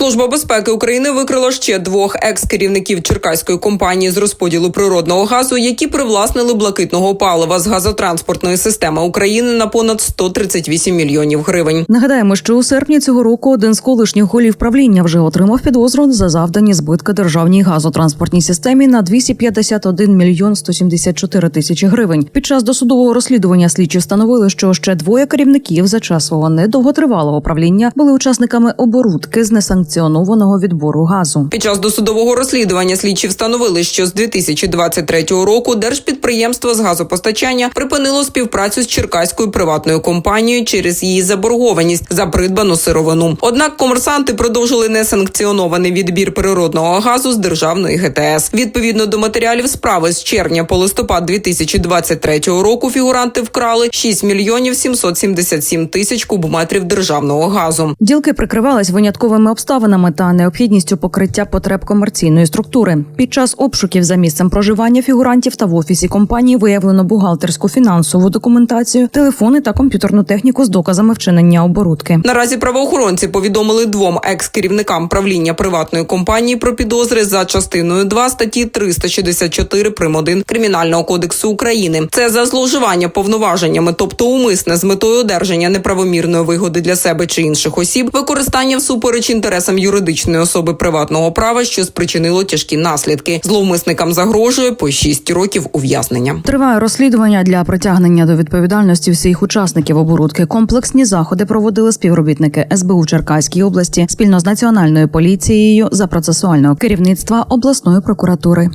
Служба безпеки України викрила ще двох екс-керівників черкаської компанії з розподілу природного газу, які привласнили блакитного палива з газотранспортної системи України на понад 138 мільйонів гривень. Нагадаємо, що у серпні цього року один з колишніх голів правління вже отримав підозру за завдані збитки державній газотранспортній системі на 251 мільйон 174 тисячі гривень. Під час досудового розслідування слідчі встановили, що ще двоє керівників за час свого недовготривалого правління були учасниками оборудки з несанкціонованого відбору газу. Під час досудового розслідування слідчі встановили, що з 2023 року держпідприємство з газопостачання припинило співпрацю з черкаською приватною компанією через її заборгованість за придбану сировину. Однак комерсанти продовжили несанкціонований відбір природного газу з державної ГТС. Відповідно до матеріалів справи з червня по листопад 2023 року фігуранти вкрали 6 мільйонів 777 тисяч кубометрів державного газу. Ділки прикривались винятковими обставинами та необхідністю покриття потреб комерційної структури. Під час обшуків за місцем проживання фігурантів та в офісі компанії виявлено бухгалтерську фінансову документацію, телефони та комп'ютерну техніку з доказами вчинення оборудки. Наразі правоохоронці повідомили двом екс-керівникам правління приватної компанії про підозри за частиною 2 статті 364 прим. 1 Кримінального кодексу України. Це за зловживання повноваженнями, тобто умисне з метою одержання неправомірної вигоди для себе чи інших осіб, використання всупереч інтересам юридичної особи приватного права, що спричинило тяжкі наслідки. Зловмисникам загрожує по 6 років ув'язнення. Триває розслідування для притягнення до відповідальності всіх учасників оборудки. Комплексні заходи проводили співробітники СБУ Черкаській області спільно з національною поліцією за процесуального керівництва обласної прокуратури.